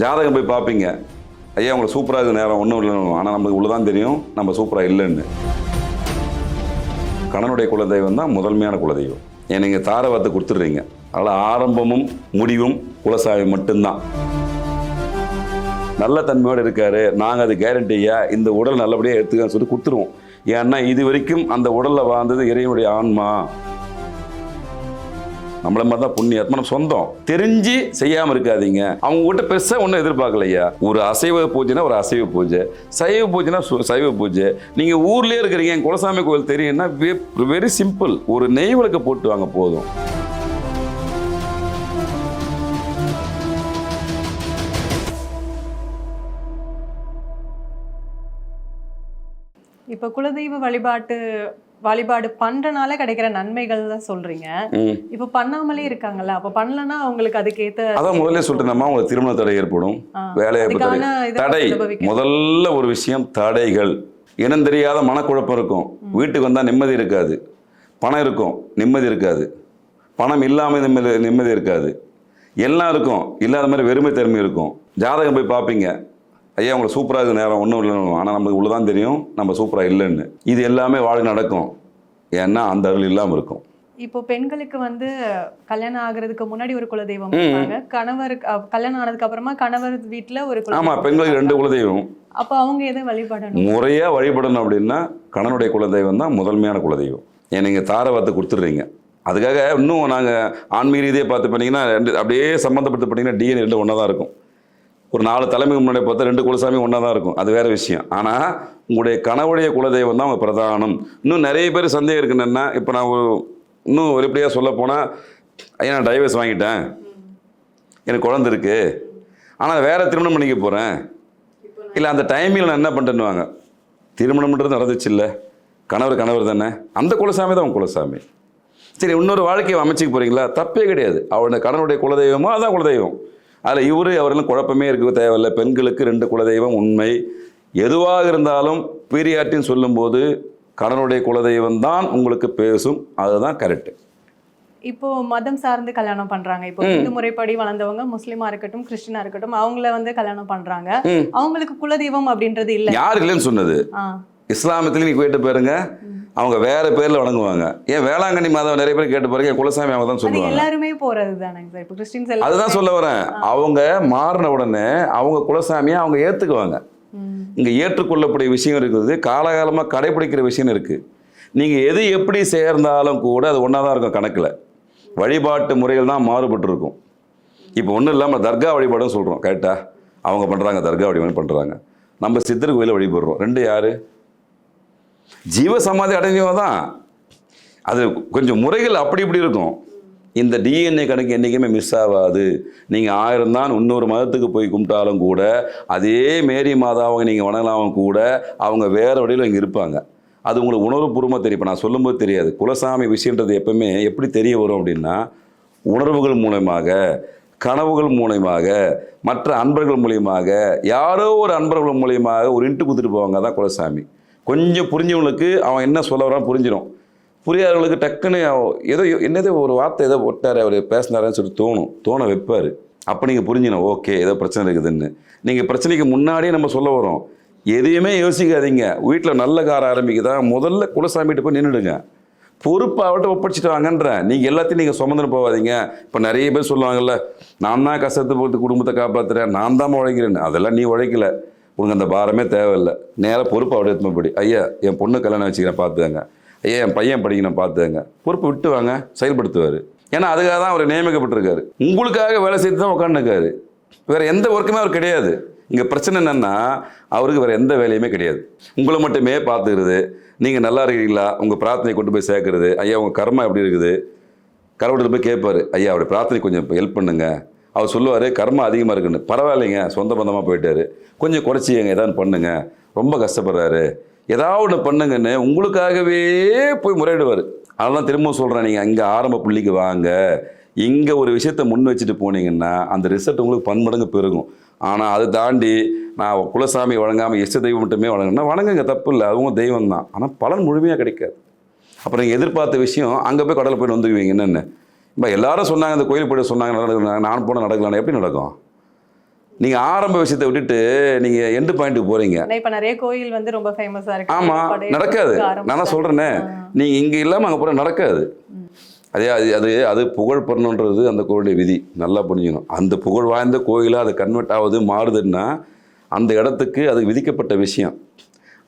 ஜாதகம் போய் பார்ப்பீங்க. ஐயா உங்களுக்கு சூப்பராக இருக்குது நேரம். ஒன்றும் இல்லைன்னு ஆனால் நமக்கு உள்ளதான் தெரியும். நம்ம சூப்பராக இல்லைன்னு. கணனுடைய குலதெய்வம் தான் முதன்மையான குலதெய்வம். ஏன் நீங்கள் தாரை கொடுத்துட்றீங்க. அதனால் ஆரம்பமும் முடிவும் குலசாமி மட்டும்தான். நல்ல தன்மையோடு இருக்காரு. நாங்கள் அது கேரண்டியா இந்த உடல் நல்லபடியாக எடுத்துக்கன்னு சொல்லி கொடுத்துருவோம். ஏன்னா இது வரைக்கும் அந்த உடலில் வாழ்ந்தது இறைவனுடைய ஆன்மா. நம்மள மாதிரி தான் புண்ணியாத்மா நம்ம சொந்தம். தெரிஞ்சு செய்யாமல் இருக்காதீங்க. அவங்க கிட்ட பெருசாக ஒன்றும் எதிர்பார்க்கலையா? ஒரு அசைவ பூஜைனா ஒரு அசைவ பூஜை. சைவ பூஜைனா சு- சைவ பூஜை. நீங்கள் ஊர்லேயே இருக்கிறீங்க என் குலசாமி கோயில் தெரியும்னா வெரி சிம்பிள் ஒரு நெய் விளக்க போட்டு வாங்க போதும். இப்போ குலதெய்வ வழிபாட்டு வழிபாடு பண்றனால கிடைக்கிற நன்மைகள் தான் சொல்றீங்க. இப்ப பண்ணாமலே இருக்காங்கல்ல அப்ப பண்ணலன்னா அவங்களுக்கு அதுக்கேத்த அதான் முதல்ல சொல்லிட்டேன்மா உங்களுக்கு திருமண தடை ஏற்படும் வேலையை தடை. முதல்ல ஒரு விஷயம் தடைகள். இனம் தெரியாத மனக்குழப்பம் இருக்கும். வீட்டுக்கு வந்தால் நிம்மதி இருக்காது. பணம் இருக்கும் நிம்மதி இருக்காது. பணம் இல்லாமல் நிம்மதி நிம்மதி இருக்காது. எல்லாம் இருக்கும் இல்லாத மாதிரி வெறுமை தன்மை இருக்கும். ஜாதகம் போய் பார்ப்பீங்க. ஐயா உங்களுக்கு சூப்பராக இருக்குது நேரம். ஒன்றும் இல்லைன்னு ஆனால் நமக்கு உள்ளதான் தெரியும். நம்ம சூப்பராக இல்லைன்னு. இது எல்லாமே வாழ்க்கை நடக்கும். ஏன்னா அந்த அருள் இல்லாமல் இருக்கும். இப்போ பெண்களுக்கு வந்து கல்யாணம் ஆகுறதுக்கு முன்னாடி ஒரு குலதெய்வம் அஹ், கல்யாணம் ஆனதுக்கு அப்புறமா கணவர் வீட்டுல ஒரு ஆமாம் பெண்களுக்கு ரெண்டு குலதெய்வம். அப்ப அவங்க எதை வழிபடணும்? முறையாக வழிபடணும் அப்படின்னா கணவனுடைய குலதெய்வம் தான் முதன்மையான குலதெய்வம். ஏன் நீங்கள் தாரை வார்த்தை கொடுத்துட்றீங்க. அதுக்காக இன்னும் நாங்கள் ஆன்மீக ரீதியாக பார்த்து பண்ணீங்கன்னா ரெண்டு அப்படியே சம்மந்தப்பட்டு பார்த்தீங்கன்னா டிஎன்ஏ ரெண்டு ஒன்றா தான் இருக்கும். ஒரு நாலு தலைமைக்கு முன்னாடி பார்த்தா ரெண்டு குலசாமி ஒன்றா தான் இருக்கும். அது வேறு விஷயம். ஆனால் உங்களுடைய கணவுடைய குலதெய்வம் தான் அவங்க பிரதானம். இன்னும் நிறைய பேர் சந்தேகம் இருக்குன்னா என்னன்னா இப்போ நான் ஒரு இன்னும் ஒரு எப்படியாக சொல்ல போனால் ஐயா நான் டைவர்ஸ் வாங்கிட்டேன். எனக்கு குழந்த இருக்கு. ஆனால் வேற திருமணம் பண்ணிக்க போகிறேன் இல்லை அந்த டைமில் நான் என்ன பண்ணுறேன்னுவாங்க திருமணம்ன்றது நடந்துச்சு இல்லை. கணவர் கணவர் தானே. அந்த குலசாமி தான் உங்க குலசாமி. சரி இன்னொரு வாழ்க்கையை அமைச்சிக்க போகிறீங்களா தப்பே கிடையாது. அவருடைய கணவனுடைய குலதெய்வமோ அதான் குலதெய்வம். அதில் இவர் அவரெல்லாம் குழப்பமே இருக்க தேவையில்லை. பெண்களுக்கு ரெண்டு குலதெய்வம் உண்மை. எதுவாக இருந்தாலும் பீரியாட்டின்னு சொல்லும்போது கணவனுடைய குலதெய்வம் தான் உங்களுக்கு பேசும். அதுதான் கரெக்டு இப்போ மதம் சார்ந்து கல்யாணம் பண்றாங்க. இப்போ இந்து முறைப்படி வளர்ந்தவங்க முஸ்லிமா இருக்கட்டும் கிறிஸ்டினா இருக்கட்டும் அவங்கள வந்து கல்யாணம் பண்றாங்க. அவங்களுக்கு குலதெய்வம் அப்படின்றது இல்ல. யார் இல்லைன்னு சொன்னது? இஸ்லாமத்தில் நீ கேட்டு பாருங்க அவங்க வேற பேர்ல வணங்குவாங்க. ஏன் வேளாங்கண்ணி மாதம் நிறைய பேர் கேட்டு பாருங்க குலசாமி அவங்க தான் சொல்லுவாங்க. எல்லாருமே போறது எல்லாம் அதுதான் சொல்ல வரேன். அவங்க மாறின உடனே அவங்க குலசாமியை அவங்க ஏத்துக்குவாங்க. இங்க ஏற்றுக்கொள்ளக்கூடிய விஷயம் இருக்குது காலகாலமா கடைபிடிக்கிற விஷயம் இருக்கு. நீங்க எது எப்படி சேர்ந்தாலும் கூட அது ஒன்றா தான் இருக்கும் கணக்குல. வழிபாட்டு முறைகள் தான் மாறுபட்டு இருக்கும் இப்போ ஒன்றும் இல்லாமல் தர்கா வழிபாடுன்னு சொல்கிறோம் கரெக்டா அவங்க பண்ணுறாங்க தர்கா வழிபாடு பண்ணுறாங்க நம்ம சித்தர் கோயிலை வழிபடுறோம். ரெண்டு யாரு? ஜீவ சமாதி அடைஞ்சவன் தான். அது கொஞ்சம் முறைகள் அப்படி இப்படி இருக்கும். இந்த டிஎன்ஏ கணக்கு என்றைக்குமே மிஸ் ஆகாது. நீங்கள் ஆயிரம் தான் இன்னொரு மதத்துக்கு போய் கும்பிட்டாலும் கூட அதே மேரி மாதாவை நீங்கள் வணங்கலாம் கூட அவங்க வேறு வழியில் இங்கே இருப்பாங்க. அது உங்களுக்கு உணர்வுபூர்வமாக தெரியும். இப்போ நான் சொல்லும்போது தெரியாது. குலசாமி விஷயன்றது எப்பவுமே எப்படி தெரிய வரும் அப்படின்னா உணர்வுகள் மூலயமாக கனவுகள் மூலயமாக மற்ற அன்பர்கள் மூலியமாக யாரோ ஒரு அன்பர்கள் மூலியமாக ஒரு இன்ட்டு கொடுத்துட்டு போவாங்க. தான் குலசாமி. கொஞ்சம் புரிஞ்சவங்களுக்கு அவன் என்ன சொல்ல வரான் புரிஞ்சிடும். புரியாதவங்களுக்கு டக்குன்னு ஏதோ என்னதோ ஒரு வார்த்தை ஏதோ ஒட்டார் அவர் பேசினாரன்னு சொல்லி தோணும். தோண வைப்பார். அப்போ நீங்கள் புரிஞ்சிடும் ஓகே ஏதோ பிரச்சனை இருக்குதுன்னு. நீங்கள் பிரச்சனைக்கு முன்னாடியே நம்ம சொல்ல வரோம். எதையுமே யோசிக்காதீங்க. வீட்டில் நல்ல கார ஆரம்பிக்குதா? முதல்ல குலசாமிகிட்ட போய் நின்றுடுங்க பொறுப்பை அவட்ட ஒப்படைச்சிட்டு வாங்கன்றேன். நீங்கள் எல்லாத்தையும் நீங்கள் சுமந்துட்டு போகாதீங்க. இப்போ நிறைய பேர் சொல்லுவாங்கல்ல நான் தான் கஷ்டத்தை போட்டு குடும்பத்தை காப்பாற்றுறேன் நான் தான் உழைக்கிறேன்னு. அதெல்லாம் நீ உழைக்கல. உனக்கு அந்த பாரமே தேவையில்லை. நேராக பொறுப்பு அவட எடுத்து படி ஐயா என் பொண்ணு கல்யாணம் வச்சுக்கிறேன் பார்த்துங்க ஐயா என் பையன் படிக்கணும் பார்த்துங்க பொறுப்பு விட்டு வாங்க செயல்படுத்துவார். ஏன்னா அதுக்காக தான் அவர் நியமிக்கப்பட்டிருக்காரு. உங்களுக்காக வேலை செய்து தான் உட்காந்துருக்காரு வேற எந்த ஒர்க்குமே அவர் கிடையாது. இங்கே பிரச்சனை என்னென்னா அவருக்கு வேறு எந்த வேலையுமே கிடையாது. உங்களை மட்டுமே பார்த்துக்கிறது. நீங்கள் நல்லா இருக்கிறீங்களா உங்கள் பிரார்த்தனை கொண்டு போய் சேர்க்குறது. ஐயா உங்கள் கர்மா எப்படி இருக்குது? கடவுள்கிட்ட போய் கேட்பாரு. ஐயா அவருடைய பிரார்த்தனை கொஞ்சம் ஹெல்ப் பண்ணுங்கள் அவர் சொல்லுவார் கர்மம் அதிகமாக இருக்குன்னு. பரவாயில்லைங்க சொந்த பந்தமாக போயிட்டாரு. கொஞ்சம் குறைச்சிங்க ஏதாவது பண்ணுங்க. ரொம்ப கஷ்டப்படுறாரு. ஏதாவது ஒன்று பண்ணுங்கன்னு உங்களுக்காகவே போய் முறையிடுவார். அதெல்லாம் திரும்ப சொல்கிறேன் நீங்கள் இங்கே ஆரம்ப புள்ளிக்கு வாங்க. இங்கே ஒரு விஷயத்தை முன் வச்சுட்டு போனீங்கன்னா அந்த ரிசல்ட் உங்களுக்கு பன்மடங்கு பெருகும். ஆனால் அதை தாண்டி நான் குலசாமி வழங்காமல் இஷ்ட தெய்வம் மட்டுமே வழங்கினா வணங்குங்க தப்பு இல்லை. அதுவும் தெய்வம் தான் ஆனால் பலன் முழுமையாக கிடைக்காது. அப்புறம் நீங்கள் எதிர்பார்த்த விஷயம் அங்கே போய் கடலை போய் வந்துக்குவீங்க என்னென்ன. இப்போ எல்லாரும் சொன்னாங்க இந்த கோயில் போய் சொன்னாங்க நடக்குது நான் போனால் நடக்கலான்னு எப்படி நடக்கும்? நீங்கள் ஆரம்ப விஷயத்தை விட்டுட்டு நீங்கள் எண்டு பாயிண்ட்டுக்கு போகிறீங்க இப்ப நிறைய கோயில் வந்து ரொம்ப ஃபேமஸா இருக்கு. ஆமா படையல் நடக்காது. நான் தான் ஆரம்பிச்சிட்டாங்க. சொல்றேனே நீங்க இங்க இல்லாம அங்க போற நடக்காது. அதே அது அது அது புகழ் பெறணுன்றது அந்த கோயிலுடைய விதி. நல்லா புரிஞ்சுக்கணும். அந்த புகழ் வாய்ந்த கோயிலாக அது கன்வெர்ட் ஆகுது மாறுதுன்னா அந்த இடத்துக்கு அது விதிக்கப்பட்ட விஷயம்.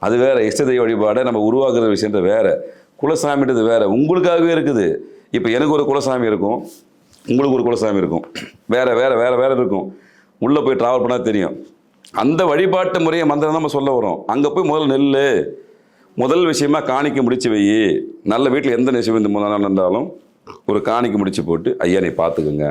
அது வேற இஷ்ட தெய்வ வழிபாடை நம்ம உருவாக்குற விஷயன்றது வேற. குலசாமின்றது வேற. உங்களுக்காகவே இருக்குது. இப்போ எனக்கு ஒரு குலசாமி இருக்கும் உங்களுக்கு ஒரு குலசாமி இருக்கும். வேறு வேறு வேறு வேறு இருக்கும். உள்ளே போய் ட்ராவல் பண்ணால் தெரியும். அந்த வழிபாட்டு முறையை மந்திரம் தான் நம்ம சொல்ல வரோம் அங்கே போய் முதல்ல நெல் முதல் விஷயமா காணிக்க முடிச்சு வை. நல்ல வீட்டில் எந்த நிச்சயம் இந்த முதல் நாள் இருந்தாலும் ஒரு காணிக்க முடிச்சு போட்டு ஐயா நீ பார்த்துக்குங்க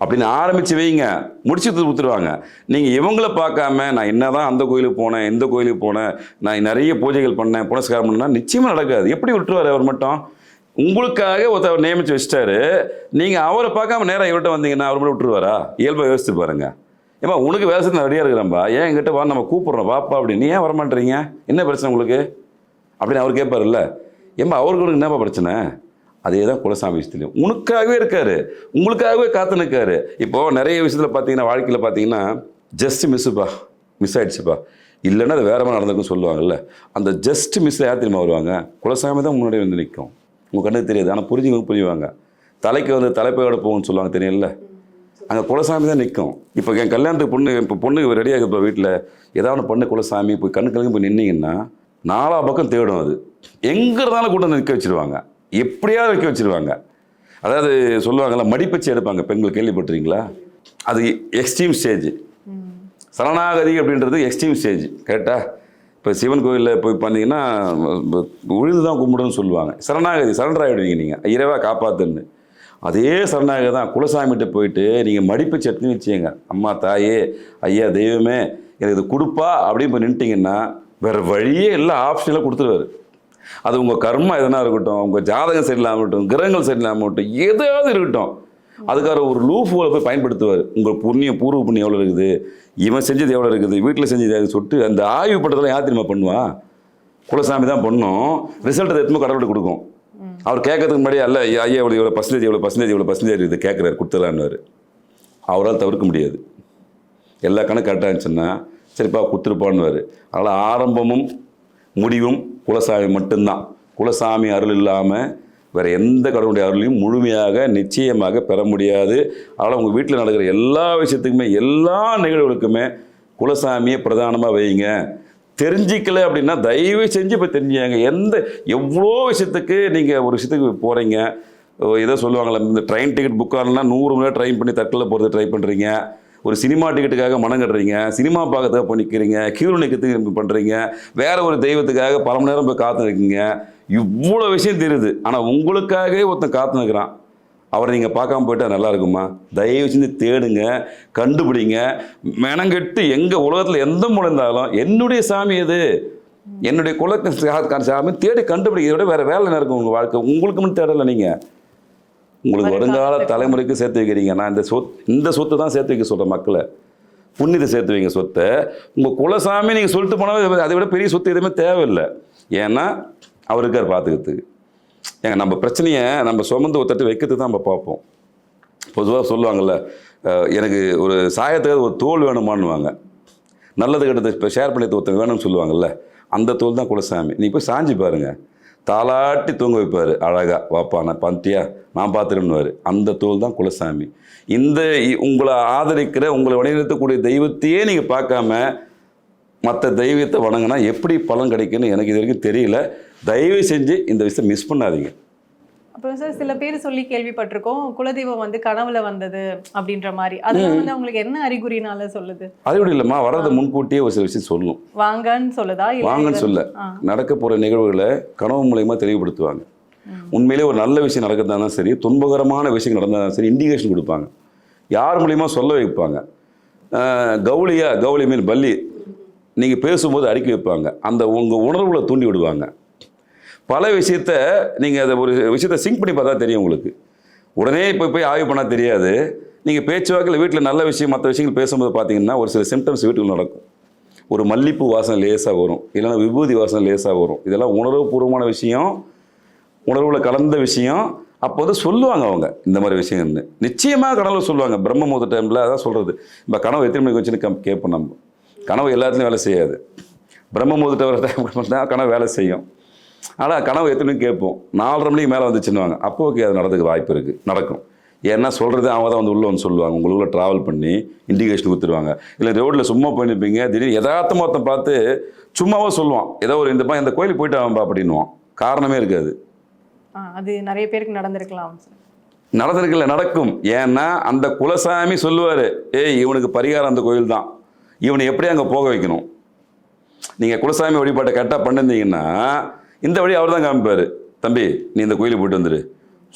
அப்படின்னு ஆரம்பிச்சு வைங்க. முடிச்சு கொடுத்துருவாங்க நீங்கள் இவங்கள பார்க்காம நான் என்ன தான் அந்த கோயிலுக்கு போனேன் இந்த கோயிலுக்கு போனேன் நான் நிறைய பூஜைகள் பண்ணேன் புனஸ்காரம் பண்ணா நிச்சயமாக நடக்காது. எப்படி விட்டுருவார் அவர் மட்டும்? உங்களுக்காக ஒருத்தர் நியமிச்சு வச்சிட்டாரு. நீங்கள் அவரை பார்க்காம நேராக இவர்கிட்ட வந்தீங்கன்னா அவர் மட்டும் விட்டுருவாரா? இயல்பாக யோசித்து பாருங்க. ஏமா உனக்கு வேலை செய்ய ரெடியாக இருக்கிறேன்பா. ஏன் என்கிட்ட வா நம்ம கூப்பிட்றோம். வாப்பா அப்படின்னு ஏன் வரமாட்டீங்க என்ன பிரச்சனை உங்களுக்கு? அப்படின்னு அவர் கேட்பாருல்ல. ஏம்மா அவருக்கு உனக்கு என்னப்பா பிரச்சனை? அதே தான் குலசாமி விஷயத்துலையும். உனக்காகவே இருக்கார். உங்களுக்காகவே காத்து நிற்காரு இப்போ நிறைய விஷயத்தில் பார்த்தீங்கன்னா வாழ்க்கையில் பார்த்தீங்கன்னா ஜஸ்ட் மிஸ்ஸுப்பா மிஸ் ஆகிடுச்சுப்பா இல்லைன்னா அது வேற மாதிரி நடந்திருக்குன்னு சொல்லுவாங்கல்ல. அந்த ஜஸ்ட் மிஸ்ஸில் யார் தெரியுமா வருவாங்க? குலசாமி தான் முன்னாடி வந்து நிற்கும் உங்கள் கண்ணுக்கு தெரியாது. ஆனால் புரிஞ்சுங்க புரியுவாங்க தலைக்கு வந்து தலைப்பையோட போகும்னு சொல்லுவாங்க தெரியும்ல? அங்கே குலசாமி தான் நிற்கும் இப்போ என் கல்யாணத்துக்கு பொண்ணு இப்போ பொண்ணு ரெடியாக இப்போ வீட்டில் ஏதாவது ஒன்று பண்ணு குலசாமி போய் கண்ணு கலங்கி போய் நின்னீங்கன்னா நாலா பக்கம் தேடும் அது. எங்கே இருந்தாலும் கூட்டம் வந்து நிற்க வச்சிருவாங்க? எப்படியாவது நிற்க வச்சிருவாங்க. அதாவது சொல்லுவாங்கல்ல மடிப்பச்சு எடுப்பாங்க. பெண்கள் கேள்விப்பட்டிருக்கீங்களா? அது எக்ஸ்ட்ரீம் ஸ்டேஜ் சரணாகதி அப்படின்றது எக்ஸ்ட்ரீம் ஸ்டேஜ் கரெக்டா இப்போ சிவன் கோயிலில் போய் பார்த்தீங்கன்னா உழுது தான் கும்பிடுன்னு சொல்லுவாங்க. சரணாகதி சரண்டர் ஆகிடுவீங்க நீங்கள் இரவா காப்பாத்துன்னு. அதே சரணாகதி தான். குலசாமிகிட்ட போயிட்டு நீங்கள் மடிப்பு சட்னி வச்சுங்க அம்மா தாயே ஐயா தெய்வமே எனக்கு இது கொடுப்பா அப்படின்னு போய் நின்ட்டிங்கன்னா வேறு வழியே இல்லை ஆப்ஷனில் கொடுத்துருவாரு. அது உங்கள் கர்மா எதனா இருக்கட்டும் உங்கள் ஜாதகம் சரியில்லாமல் இருக்கட்டும் கிரகங்கள் சரியில்லாமல் இருக்கட்டும் எதாவது இருக்கட்டும். அதுக்காக ஒரு லூப் போய் பயன்படுத்துவார். உங்கள் புண்ணியம் பூர்வ புண்ணியம் எவ்வளோ இருக்குது? இவன் செஞ்சது எவ்வளோ இருக்குது? வீட்டில் செஞ்சது எவ்வளவு சொல்லிட்டு அந்த ஆய்வு பட்டத்தில் யார் தெரியுமா பண்ணுவான் குலசாமி தான் பண்ணும். ரிசல்ட் எத்தனை கடவுள்கிட்ட கொடுக்கும். அவர் கேட்கறதுக்கு முன்னாடி அல்ல ஐயா இவ்வளோ இவ்வளோ பர்சன்டேஜ் இவ்வளோ பர்சன்டேஜ் இவ்வளோ பர்சன்டேஜ் இது கேட்குறாரு கொடுத்துலான்னு அவரால் தவிர்க்க முடியாது. எல்லா கணக்கு கரெக்டாக இருந்துச்சுன்னா சரிப்பா கொடுத்துருப்பான்னுவார். அதனால் ஆரம்பமும் முடிவும் குலசாமி மட்டும்தான். குலசாமி அருள் இல்லாமல் வேறு எந்த கடவுளுடைய அருளையும் முழுமையாக நிச்சயமாக பெற முடியாது. அதனால் உங்கள் வீட்டில் நடக்கிற எல்லா விஷயத்துக்குமே எல்லா நிகழ்வுகளுக்குமே குலசாமியை பிரதானமாக வைங்க. தெரிஞ்சிக்கல அப்படின்னா தயவு செஞ்சு இப்போ தெரிஞ்சாங்க எந்த எவ்வளோ விஷயத்துக்கு நீங்கள் ஒரு விஷயத்துக்கு போகிறீங்க ஏதோ சொல்லுவாங்களே இந்த ட்ரெயின் டிக்கெட் புக் ஆகலன்னா நூறு மணி நேரம் ட்ரெயின் பண்ணி தட்டில் போகிறது ட்ரை பண்ணுறீங்க ஒரு சினிமா டிக்கெட்டுக்காக மனம் கட்டுறீங்க சினிமா பார்க்கறதுக்காக போய் நிற்கிறீங்க கியூ நிற்கிறதுக்கு பண்ணுறீங்க வேற ஒரு தெய்வத்துக்காக பல மணி நேரம் போய் காத்து நிற்கீங்க இவ்வளோ விஷயம் தெரியுது. ஆனால் உங்களுக்காகவே ஒருத்தன் காத்து நிற்கிறான் அவரை நீங்கள் பார்க்காம போயிட்டால் நல்லா இருக்குமா? தயவு செஞ்சு தேடுங்க கண்டுபிடிங்க. மெனங்கெட்டு எங்கள் உலகத்தில் எந்த மூலம் இருந்தாலும் என்னுடைய சாமி எது? என்னுடைய குலக்க சாமி தேடி கண்டுபிடிக்கிறத விட வேறு வேலை என்ன இருக்கும் உங்கள் வாழ்க்கை. உங்களுக்கு மட்டும் தேடலை நீங்கள் உங்களுக்கு வருங்கால தலைமுறைக்கு சேர்த்து வைக்கிறீங்க. நான் இந்த சொத் இந்த சொத்தை தான் சேர்த்து வைக்க சொல்கிறேன் மக்களை. புண்ணியத்தை சேர்த்து வைங்க சொத்தை. உங்கள் குலசாமி நீங்கள் சொல்லிட்டு போனால் அதை விட பெரிய சொத்து எதுவுமே தேவையில்லை. ஏன்னா அவர் இருக்கார் பார்த்துக்கிறதுக்கு ஏங்க நம்ம பிரச்சனையை நம்ம சுமந்து ஒருத்தட்டு வைக்கிறதுக்கு தான் நம்ம பார்ப்போம். பொதுவாக சொல்லுவாங்கள்ல எனக்கு ஒரு சாயத்துக்கு ஒரு தோல் வேணுமான்னுவாங்க. நல்லது கெட்டது இப்போ ஷேர் பண்ணி ஒருத்தன் வேணும்னு சொல்லுவாங்கல்ல அந்த தோல் தான் குலசாமி. நீ போய் சாஞ்சி பாருங்க. தாலாட்டி தூங்க வைப்பார் அழகா வாப்பா நான் பந்தியா. நான் பார்த்துருன்னுவார் அந்த தோல் தான் குலசாமி. இந்த உங்களை ஆதரிக்கிற உங்களை வழிநடத்தக்கூடிய தெய்வத்தையே நீங்கள் பார்க்காம மற்ற தெய்வத்தை வணங்கினா எப்படி பலன் கிடைக்குன்னு எனக்கு இது வரைக்கும் தெரியல. தயவு செஞ்சு இந்த விஷயத்தை மிஸ் பண்ணாதீங்க. அப்புறம் சார் சில பேர் சொல்லி கேள்விப்பட்டிருக்கோம் குலதெய்வம் வந்து கனவுல வந்தது அப்படின்ற மாதிரி. அதெல்லாம் வந்து அவங்களுக்கு என்ன அறிகுறினால சொல்லுது? அது விட இல்லைம்மா வர்றதை முன்கூட்டியே ஒரு சில விஷயம் சொல்லணும் வாங்கன்னு சொல்லுதா? வாங்கன்னு சொல்ல. நடக்க போகிற நிகழ்வுகளை கனவு மூலயமா தெளிவுபடுத்துவாங்க. உண்மையிலே ஒரு நல்ல விஷயம் நடக்கிறதாலும் சரி துன்பகரமான விஷயம் நடந்தாலும் சரி இண்டிகேஷன் கொடுப்பாங்க. யார் மூலியமாக சொல்ல வைப்பாங்க? கவுளியா கவுளி மீன் பள்ளி நீங்கள் பேசும்போது அடுக்கி வைப்பாங்க. அந்த உங்கள் உணர்வுகளை தூண்டி விடுவாங்க. பல விஷயத்த நீங்கள் அதை ஒரு விஷயத்தை சிங்க் பண்ணி பார்த்தா தெரியும் உங்களுக்கு. உடனே இப்போ போய் ஆய்வு பண்ணால் தெரியாது. நீங்கள் பேச்சுவாக்கில் வீட்டில் நல்ல விஷயம் மற்ற விஷயங்கள் பேசும்போது பார்த்தீங்கன்னா ஒரு சில சிம்டம்ஸ் வீட்டில் நடக்கும். ஒரு மல்லிப்பூ வாசனை லேசாக வரும். இல்லைன்னா விபூதி வாசனை லேசாக வரும். இதெல்லாம் உணர்வுபூர்வமான விஷயம். உணர்வில் கலந்த விஷயம். அப்போ வந்து சொல்லுவாங்க அவங்க இந்த மாதிரி விஷயம்னு நிச்சயமாக கனவு சொல்லுவாங்க. பிரம்ம டைமில் அதான் சொல்கிறது இப்போ கனவு எத்தனை மணிக்கு வச்சுன்னு கம் கேட்போம் நம்ம. கனவு எல்லாத்துலேயும் வேலை செய்யாது. பிரம்ம முகூர்த்த வர டைம் தான் கனவு வேலை செய்யும். ஆனால் கனவு எத்தனை மணிக்கு கேட்போம் நாலரை மணிக்கு மேலே வந்துச்சுன்னுவாங்க. அப்போ ஓகே அது நடந்துக்கு வாய்ப்பு இருக்குது நடக்கும். ஏன்னா சொல்கிறது அவங்க தான் வந்து உள்ளே வந்து சொல்லுவாங்க. உங்களுக்குள்ள ட்ராவல் பண்ணி இண்டிகேஷன் கொடுத்துருவாங்க. இல்லை ரோட்டில் சும்மா போயிருப்பீங்க. திடீர்னு யதார்த்தமாக ஒருத்தன் பார்த்து சும்மாவாக சொல்லுவான். ஏதோ ஒரு இந்த பையன் இந்த கோயிலுக்கு போயிட்டு அவன்பா அப்படின்னுவான். காரணமே இருக்காது. அது நிறைய பேருக்கு நடந்திருக்கலாம். நடந்திருக்கல நடக்கும். ஏன்னா அந்த குலசாமி சொல்லுவார் ஏய் இவனுக்கு பரிகாரம் அந்த கோயில் தான். இவனை எப்படி அங்கே போக வைக்கணும்? நீங்கள் குலசாமி வழிபாட்டை கரெக்டாக பண்ணிருந்தீங்கன்னா இந்த வழி அவர் தான் காமிப்பார். தம்பி நீ இந்த கோயிலுக்கு போயிட்டு வந்துரு.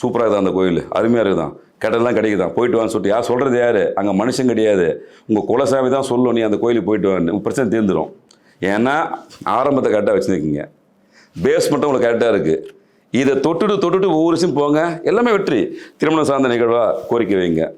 சூப்பராக இருக்குது அந்த கோயில்? அருமையாக இருக்குதான் கெட்டதெல்லாம் கிடைக்குதான் போயிட்டு வான்னு சொல்லிட்டு. யார் சொல்கிறது யார்? அங்கே மனுஷன் கிடையாது. உங்கள் குலசாமி தான் சொல்லும் நீ அந்த கோயிலுக்கு போயிட்டு வான்னு. பிரச்சனை தீர்ந்துடும் ஏன்னா ஆரம்பத்தை கரெக்டாக வச்சுருக்கீங்க. பேஸ் மட்டும் உங்களுக்கு கரெக்டாக இருக்குது இதை தொட்டுட்டு தொட்டுட்டு ஒவ்வொரு விஷயம் போங்க. எல்லாமே வெற்றி. திருமணம் சார்ந்த நிகழ்வா கோரிக்கை வைங்க.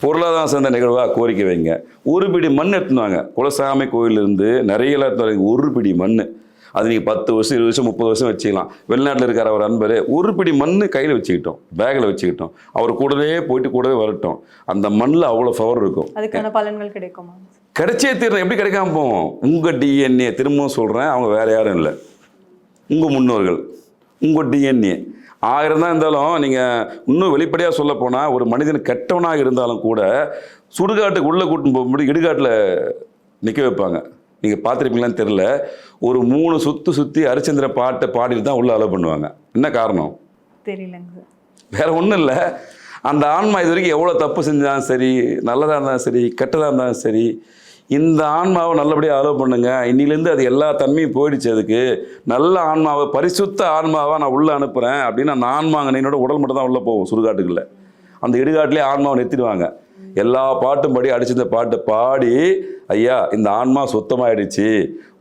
பொருளாதாரம் சார்ந்த நிகழ்வா கோரிக்கை வைங்க. ஒரு பிடி மண் எடுத்துன்னு வாங்க. குலசாமி கோயிலிருந்து நிறைய வரீங்க. ஒரு பிடி மண். அது நீங்கள் பத்து வருஷம் இருபது வருஷம் முப்பது வருஷம் வச்சுக்கலாம். வெளிநாட்டில் இருக்கிற அவர் அன்பர் ஒரு பிடி மண் கையில் வச்சுக்கிட்டோம். பேக்கில் வச்சுக்கிட்டோம். அவர் கூடவே போயிட்டு கூடவே வரட்டும். அந்த மண்ணில் அவ்வளோ பவர் இருக்கும். அதுக்கான பலன்கள் கிடைக்குமா? கிடைச்சே தீர்றேன் எப்படி கிடைக்காம போவோம்? உங்கள் டிஎன்ஏ திரும்பவும் சொல்கிறேன் அவங்க வேறு யாரும் இல்லை. உங்கள் முன்னோர்கள். உங்கள் டிஎன்ஏ ஆயிரம் தான் இருந்தாலும் நீங்கள் இன்னும் வெளிப்படையாக சொல்ல போனால் ஒரு மனிதன் கெட்டவனாக இருந்தாலும் கூட சுடுகாட்டுக்கு உள்ளே கூட்டின்னு போகும்போது இடுகாட்டில் நிற்க வைப்பாங்க. நீங்கள் பார்த்துருப்பீங்களான்னு தெரில ஒரு மூணு சுற்று சுற்றி ஹரிச்சந்திர பாட்டை பாடிட்டு தான் உள்ளே அலோவ் பண்ணுவாங்க. என்ன காரணம்? தெரியலங்க வேற ஒன்றும் இல்லை. அந்த ஆன்மா இது வரைக்கும் எவ்வளோ தப்பு செஞ்சாலும் சரி நல்லதாக இருந்தாலும் சரி கெட்டதாக இருந்தாலும் சரி இந்த ஆன்மாவை நல்லபடியாக அலோவ் பண்ணுங்க. இன்னிலேருந்து அது எல்லா தன்மையும் போயிடுச்சு அதுக்கு. நல்ல ஆன்மாவை பரிசுத்த ஆன்மாவாக நான் உள்ளே அனுப்புகிறேன் அப்படின்னு அந்த ஆன்மாங்க என்னோட உடல் மட்டும் தான் உள்ளே போகும் சுடுகாட்டுக்குள்ள. அந்த இடுகாட்டிலே ஆன்மாவை நிறுத்திடுவாங்க. எல்லா பாட்டும் படி அடிச்சிருந்த பாட்டை பாடி ஐயா இந்த ஆன்மா சுத்தமாயிடுச்சு.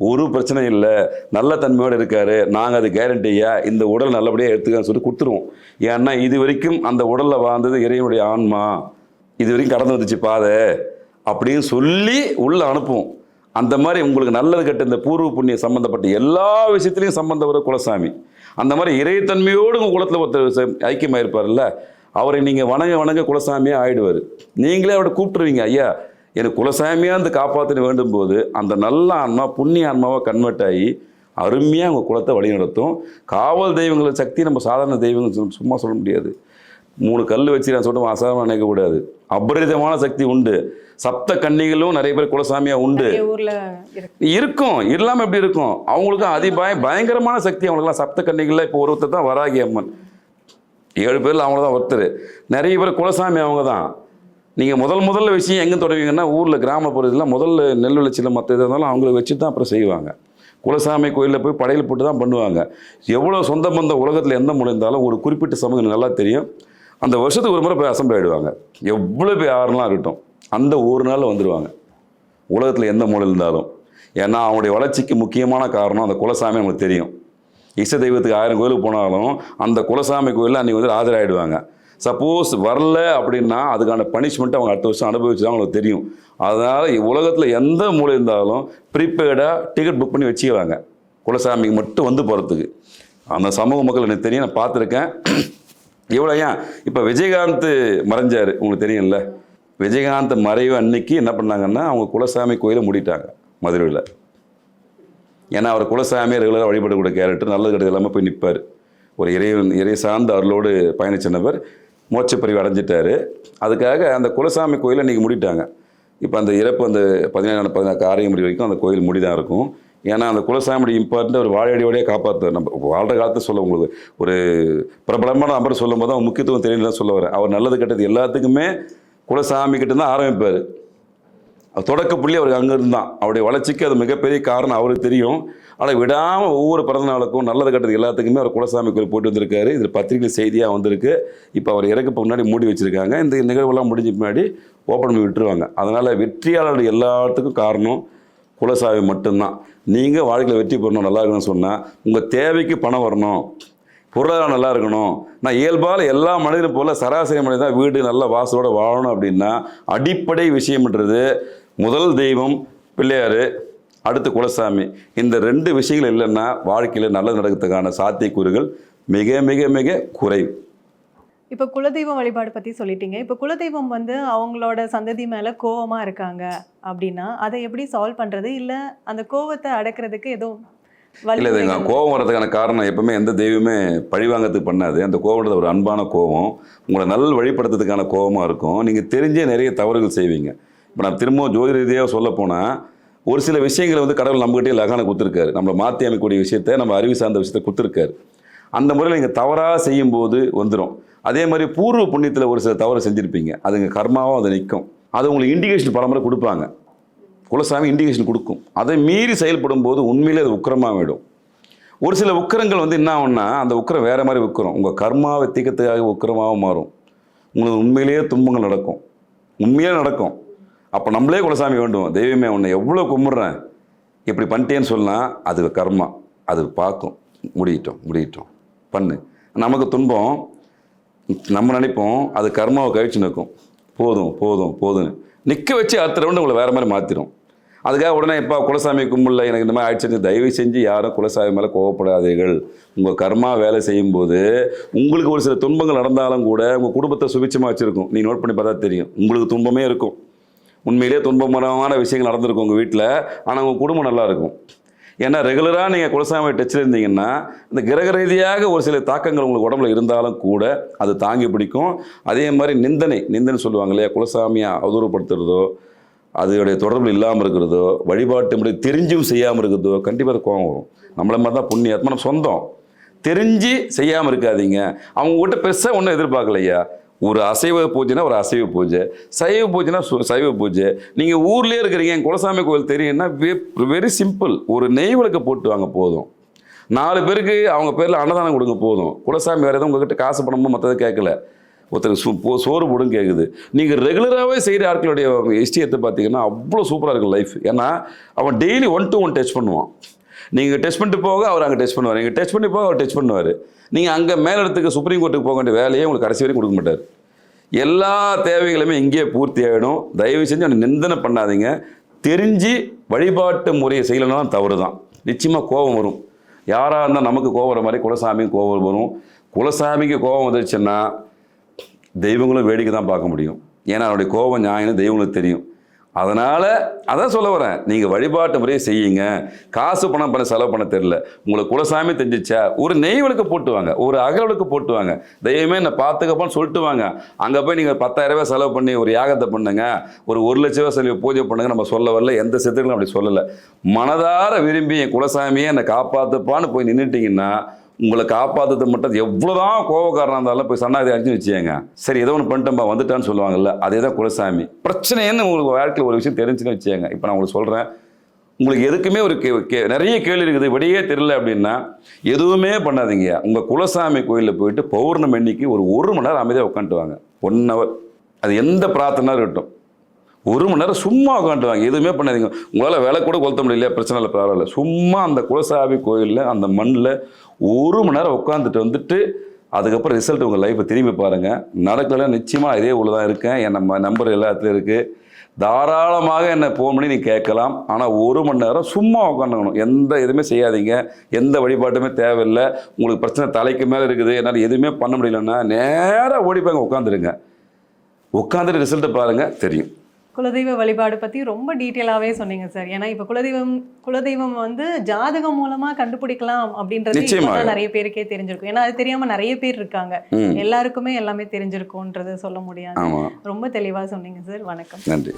ஒரு பிரச்சனை இல்லை. நல்ல தன்மையோடு இருக்காரு. நாங்கள் அது கேரண்டி ஐயா இந்த உடல் நல்லபடியாக எடுத்துக்கன்னு சொல்லி கொடுத்துருவோம். ஏன்னா இது வரைக்கும் அந்த உடலில் வாழ்ந்தது இறைவனுடைய ஆன்மா. இது வரைக்கும் கடந்து வந்துச்சு பாதை. அப்படின்னு சொல்லி உள்ளே அனுப்புவோம். அந்த மாதிரி உங்களுக்கு நல்லது கெட்ட இந்த பூர்வ புண்ணிய சம்பந்தப்பட்ட எல்லா விஷயத்துலையும் சம்மந்தம் வர குலசாமி. அந்த மாதிரி இறைத்தன்மையோடு உங்கள் குலத்தில் ஒருத்தர் ச- ஐக்கியமாக இருப்பார்ல அவரை நீங்கள் வணங்க வணங்க குலசாமியாக ஆயிடுவார். நீங்களே அவரை கூப்பிட்டுருவீங்க ஐயா எனக்கு குலசாமியாக இருந்து காப்பாற்றின வேண்டும் போது அந்த நல்ல ஆன்மா புண்ணிய ஆன்மாவாக கன்வெர்ட் ஆகி அருமையாக உங்கள் குலத்தை வழிநடத்தும். காவல் தெய்வங்களை சக்தி நம்ம சாதாரண தெய்வங்கள் சும்- சும்மா சொல்ல முடியாது. மூணு கல் வச்சு நான் சொல்லிட்டு அசாதாரணம் நினைக்கக்கூடாது அபரிதமான சக்தி உண்டு. சப்த கன்னிகளும் நிறைய பேர் குலசாமியாக உண்டு. இருக்கும். இல்லாமல் எப்படி இருக்கும்? அவங்களுக்கும் அதிபய பயங்கரமான சக்தி அவங்களுக்குலாம் சப்த கன்னிகளில் இப்போ ஒருத்தர் தான் வராகி அம்மன். ஏழு பேரில் அவங்க தான் ஒருத்தர். நிறைய பேர் குலசாமி அவங்க தான். நீங்கள் முதல் முதல்ல விஷயம் எங்கே தொடங்குவீங்கன்னா ஊரில் கிராமப்புறத்தில் முதல்ல நெல் விளைச்சல மற்ற இது இருந்தாலும் அவங்கள வச்சு தான் அப்புறம் செய்வாங்க. குலசாமி கோயிலில் போய் படையல் போட்டு தான் பண்ணுவாங்க. எவ்வளோ சொந்த பந்த உலகத்தில் எந்த இருந்தாலும் ஒரு குறிப்பிட்ட சமூகம் நல்லா தெரியும். அந்த வருஷத்துக்கு ஒரு முறை போய் அசம்பிள் ஆகிடுவாங்க எவ்வளோ போய் ஆறுலாம் இருக்கட்டும். அந்த ஒரு நாளில் வந்துடுவாங்க உலகத்தில் எந்த மூலையில் இருந்தாலும். ஏன்னா அவனுடைய வளர்ச்சிக்கு முக்கியமான காரணம் அந்த குலசாமி நமக்கு தெரியும். இஷ்ட தெய்வத்துக்கு ஆயிரம் கோயிலுக்கு போனாலும் அந்த குலசாமி கோயிலில் அன்றைக்கி வந்து ஆஜராகிடுவாங்க சப்போஸ் வரல அப்படின்னா அதுக்கான பனிஷ்மெண்ட் அவங்க அடுத்த வருஷம் அனுபவிச்சு தான் அவங்களுக்கு தெரியும். அதனால் உலகத்தில் எந்த மூலை இருந்தாலும் ப்ரீபெய்டாக டிக்கெட் புக் பண்ணி வச்சுக்குவாங்க. குலசாமிக்கு மட்டும் வந்து போகிறதுக்கு அந்த சமூக மக்கள் எனக்கு தெரியும் நான் பார்த்துருக்கேன். எவ்வளோ ஏன் இப்போ விஜயகாந்த் மறைஞ்சார். உங்களுக்கு தெரியும்ல. விஜயகாந்த் மறைவு அன்னைக்கு என்ன பண்ணாங்கன்னா அவங்க குலசாமி கோயிலை மூடிட்டாங்க மதுரையில். ஏன்னா அவர் குலசாமியை ரெகுலராக வழிபடக்கூடிய கேரக்டர் நல்லது கெட்டது இல்லாமல் போய் நிற்பார் ஒரு இறைவன் இறை சார்ந்த அருளோடு பயணிச்ச நபர் மோட்சப்பிரிவு அடைஞ்சிட்டார். அதுக்காக அந்த குலசாமி கோயிலை இன்றைக்கி மூடிட்டாங்க. இப்போ அந்த இறப்பு அந்த பதினேழு பதினாறு ஆரியம் முடி வரைக்கும் அந்த கோயில் மூடி தான் இருக்கும். ஏன்னா அந்த குலசாமியோட இம்பார்ட்டன்ட் அவர் வாழையடியோடய காப்பாற்று நம்ம வாழ்கிற காலத்தை சொல்ல உங்களுக்கு ஒரு பிரபலமான நபர் சொல்லும் போது அவன் முக்கியத்துவம் தெரியலன்னு சொல்ல வரேன் அவர் நல்லது கெட்டது எல்லாத்துக்குமே குலசாமி கிட்ட தான் ஆரம்பிப்பார். அது தொடக்க புள்ளி அவருக்கு அங்கே இருந்தான் அவருடைய வளர்ச்சிக்கு அது மிகப்பெரிய காரணம் அவருக்கு தெரியும். ஆனால் விடாமல் ஒவ்வொரு பிறந்த நாளுக்கும் நல்லது கட்டது எல்லாத்துக்குமே அவர் குலசாமி கோயில் போட்டு வந்திருக்காரு. இது பத்திரிகை செய்தியாக வந்திருக்கு. இப்போ அவர் இறக்க முன்னாடி மூடி வச்சுருக்காங்க. இந்த நிகழ்வெல்லாம் முடிஞ்ச பின்னாடி ஓப்பன் பண்ணி விட்டுருவாங்க. அதனால் வெற்றியாளர்கள் எல்லாத்துக்கும் காரணம். குலசாமி மட்டும்தான். நீங்கள் வாழ்க்கையில் வெற்றி பெறணும் நல்லா இருக்கணும்னு சொன்னால் உங்கள் தேவைக்கு பணம் வரணும் பொருளாதாரம் நல்லா இருக்கணும். நான் இயல்பால் எல்லா மனிதனும் போல சராசரி மனிதன் தான் வீடு நல்ல வாசலோடு வாழணும் அப்படின்னா அடிப்படை விஷயம்ன்றது முதல் தெய்வம் பிள்ளையார் அடுத்து குலசாமி. இந்த ரெண்டு விஷயங்கள் இல்லைன்னா வாழ்க்கையில் நல்லது நடக்கிறதுக்கான சாத்தியக்கூறுகள் மிக மிக மிக குறைவு. இப்போ குலதெய்வம் வழிபாடு பத்தி சொல்லிட்டீங்க. இப்போ குலதெய்வம் வந்து அவங்களோட சந்ததி மேல கோவமா இருக்காங்க அப்படின்னா அதை எப்படி சால்வ் பண்றது? இல்ல அந்த கோவத்தை அடக்கிறதுக்கு ஏதோ இல்லை இதுங்க வழிமுறைகள் கோவம் வரதுக்கான காரணம் எப்பவுமே எந்த தெய்வமே பழிவாங்கறதுக்கு பண்ணாது. அந்த கோவம்ன்றது ஒரு அன்பான கோவம். உங்களை நல் வழிபடுத்துறதுக்கான கோவமாக இருக்கும். நீங்கள் தெரிஞ்சே நிறைய தவறுகள் செய்வீங்க. இப்போ நான் திரும்பவும் ஜோதி ரீதியாக சொல்ல போனால் ஒரு சில விஷயங்களை வந்து கடவுள் நம்மகிட்டே லகான கொடுத்துருக்காரு. நம்மளை மாற்றி அமைக்கக்கூடிய விஷயத்தை நம்ம அறிவு சார்ந்த விஷயத்தை கொடுத்துருக்காரு. அந்த முறையில் நீங்கள் தவறாக செய்யும்போது வந்துடும் அதே மாதிரி பூர்வ புண்ணியத்தில் ஒரு சில தவறு செஞ்சுருப்பீங்க. அதுங்க கர்மாவும் அது நிற்கும் அது உங்களுக்கு இண்டிகேஷன் பலமுறை கொடுப்பாங்க. குலசாமி இண்டிகேஷன் கொடுக்கும். அதை மீறி செயல்படும் போது உண்மையிலே அது உக்கிரமாக விடும் ஒரு சில உக்கிரங்கள் வந்து என்ன ஆகும்னா அந்த உக்கிரம் வேறு மாதிரி உக்கரம். உங்கள் கர்மாவை தீக்கத்துக்காக உக்கிரமாக மாறும். உங்களுக்கு உண்மையிலேயே துன்பங்கள் நடக்கும். உண்மையாக நடக்கும். அப்போ நம்மளே குலசாமி வேண்டும். தெய்வமே உன்னை எவ்வளோ கும்பிட்றேன்? இப்படி பண்ணிட்டேன்னு சொன்னால் அது கர்மா. அது பார்க்கும். முடியட்டும் முடியட்டும். பண்ணு. நமக்கு துன்பம் நம்ம நினைப்போம் அது கர்மாவை கழிச்சு நிற்கும். போதும் போதும் போதும் நிற்க வச்சு அடுத்த ரவுண்டு உங்களை வேறு மாதிரி மாற்றிடும் அதுக்காக உடனே இப்போ குலசாமி கும்பிடல எனக்கு இந்த மாதிரி ஆயிடுச்சு தயவு செஞ்சு யாரும் குலசாமி மேலே கோவப்படாதீர்கள். உங்கள் கர்மா வேலை செய்யும்போது உங்களுக்கு ஒரு சில துன்பங்கள் நடந்தாலும் கூட உங்கள் குடும்பத்தை சுபிச்சமாக வச்சுருக்கும். நீ நோட் பண்ணி பார்த்தா தெரியும். உங்களுக்கு துன்பமே இருக்கும். உண்மையிலேயே துன்பமரமான விஷயங்கள் நடந்திருக்கும் உங்கள் வீட்டில் ஆனால் உங்கள் குடும்பம் நல்லாயிருக்கும் ஏன்னா ரெகுலராக நீங்கள் குலசாமி டச்சில் இருந்தீங்கன்னா இந்த கிரக ரீதியாக ஒரு சில தாக்கங்கள் உங்களுக்கு உடம்புல இருந்தாலும் கூட அது தாங்கி பிடிக்கும். அதே மாதிரி நிந்தனை நிந்தனை சொல்லுவாங்க இல்லையா? குலசாமியை அவதூறுப்படுத்துறதோ அதோடைய தொடர்பு இல்லாமல் இருக்கிறதோ வழிபாட்டு முறை தெரிஞ்சும் செய்யாமல் இருக்கிறதோ கண்டிப்பாக அது கோவம் வரும். நம்மள மாதிரி தான் புண்ணியாத்மா நம்ம சொந்தம். தெரிஞ்சு செய்யாமல் இருக்காதீங்க. அவங்க கிட்ட பெருசாக ஒன்றும் எதிர்பார்க்கலையா? ஒரு அசைவ பூஜைனா ஒரு அசைவ பூஜை. சைவ பூஜைனா சைவ பூஜை. நீங்கள் ஊர்லேயே இருக்கிறீங்க என் குலசாமி கோயில் தெரியும்னா வெரி சிம்பிள் ஒரு நெய் விளக்கு போட்டு வாங்க போதும். நாலு பேருக்கு அவங்க பேரில் அன்னதானம் கொடுங்க போதும். குலசாமி வேறு எதுவும் உங்ககிட்ட காசு பணமோ மற்றதை கேட்கல. ஒருத்தருக்கு சோ சோறு போடும் கேட்குது நீங்கள் ரெகுலராகவே செய்கிற ஆட்களுடைய ஹிஸ்ட்ரியத்தை பார்த்தீங்கன்னா அவ்வளோ சூப்பராக இருக்கும் லைஃப் ஏன்னா அவன் daily one to one touch பண்ணுவான். நீங்கள் டெஸ்ட் பண்ணிட்டு போக அவர் அங்கே டெஸ்ட் பண்ணுவார். நீங்கள் டெஸ்ட் பண்ணி போக அவர் டெஸ்ட் பண்ணுவார். நீங்கள் அங்கே மேலிடத்துக்கு சுப்ரீம் கோர்ட்டுக்கு போக வேண்டிய வேலையை உங்களுக்கு கடைசி வரைக்கும் கொடுக்க மாட்டார். எல்லா தேவைகளுமே இங்கேயே பூர்த்தி ஆகிடும் தயவு செஞ்சு அவனை நிந்தனை பண்ணாதீங்க. தெரிஞ்சு வழிபாட்டு முறையை செய்யலைன்னா தவறு தான் நிச்சயமாக கோபம் வரும். யாராக இருந்தால் நமக்கு கோபம் வர மாதிரி குலசாமிக்கு கோபம் வரும். குலசாமிக்கு கோபம் வந்துருச்சுன்னா தெய்வங்களும் வேடிக்கை தான் பார்க்க முடியும். ஏன்னா அவருடைய கோபம் ஞாயின்னு தெய்வங்களுக்கு தெரியும். அதனால் அதான் சொல்ல வரேன். நீங்கள் வழிபாட்டு முறையை செய்யுங்க. காசு பணம் பண்ண செலவு பண்ண தெரில உங்களுக்கு குலசாமி தெரிஞ்சிச்சா ஒரு நெய் விளக்கு போட்டுவாங்க ஒரு அகல் விளக்கு போட்டுவாங்க தெய்வமே என்னை பார்த்துக்கப்பான்னு சொல்லிட்டு வாங்க. அங்கே போய் நீங்கள் பத்தாயிரம் ரூபாய் செலவு பண்ணி ஒரு யாகத்தை பண்ணுங்க. ஒரு ஒரு லட்ச ரூபா செலவு பூஜை பண்ணுங்க நம்ம சொல்ல வரல. எந்த சித்தர்களும் அப்படி சொல்லலை. மனதார விரும்பி என் குலசாமியை என்னை காப்பாற்றுப்பான்னு போய் நின்றுட்டிங்கன்னா உங்களை காப்பாற்றுறது மட்டும் எவ்வளோதான் கோபக்காரனாக இருந்தாலும் போய் சன்னாதி அடிச்சு வச்சுங்க சரி ஏதோ ஒன்று பண்ணிட்டோம்பா வந்துட்டான்னு சொல்லுவாங்கல்ல அதே தான் குலசாமி. பிரச்சனைன்னு உங்களுக்கு வாழ்க்கையில் ஒரு விஷயம் தெரிஞ்சுன்னு வச்சுங்க இப்போ நான் உங்களுக்கு சொல்கிறேன் உங்களுக்கு எதுக்குமே ஒரு கே கே நிறைய கேள்வி இருக்குது. விடையே தெரியல அப்படின்னா எதுவுமே பண்ணாதீங்க. உங்கள் குலசாமி கோயிலில் போயிட்டு பௌர்ணமி அன்னைக்கு ஒரு ஒரு மணி நேரம் அமைதியாக உட்காந்துட்டு ஒன் ஹவர் அது எந்த பிரார்த்தனை இருக்கட்டும். ஒரு மணி நேரம் சும்மா உட்காந்துவாங்க எதுவுமே பண்ணாதீங்க. உங்களால் வேலை கூட கொளுத்த முடியல. பிரச்சனை இல்லை பரவாயில்ல. சும்மா அந்த குலசாமி கோயிலில் அந்த மண்ணில் ஒரு மணி நேரம் உட்காந்துட்டு வந்துட்டு அதுக்கப்புறம் ரிசல்ட் உங்கள் லைஃப்பை திரும்பி பாருங்கள் நடக்கலைன்னா நிச்சயமாக இதே உள்ள தான் இருக்கேன். என் நம்ம நம்பர் எல்லாத்துலேயும் இருக்குது தாராளமாக என்னை ஃபோன் பண்ணி நீ கேட்கலாம். ஆனால் ஒரு மணி நேரம் சும்மா உட்காந்துக்கணும் எந்த எதுவுமே செய்யாதீங்க. எந்த வழிபாட்டுமே தேவையில்லை. உங்களுக்கு பிரச்சனை தலைக்கு மேலே இருக்குது. என்னால் எதுவுமே பண்ண முடியலன்னா நேராக ஓடிப்பாங்க உட்காந்துருங்க உட்காந்துட்டு ரிசல்ட்டை பாருங்கள் தெரியும். குலதெய்வ வழிபாடு பத்தி ரொம்ப டீட்டெயிலாவே சொன்னீங்க சார். ஏன்னா இப்ப குலதெய்வம் குலதெய்வம் வந்து ஜாதகம் மூலமா கண்டுபிடிக்கலாம் அப்படின்றது நிறைய பேருக்கே தெரிஞ்சிருக்கும். ஏன்னா அது தெரியாம நிறைய பேர் இருக்காங்க. எல்லாருக்குமே எல்லாமே தெரிஞ்சிருக்கும்ன்றது சொல்ல முடியாது. ரொம்ப தெளிவா சொன்னீங்க சார். வணக்கம். நன்றி.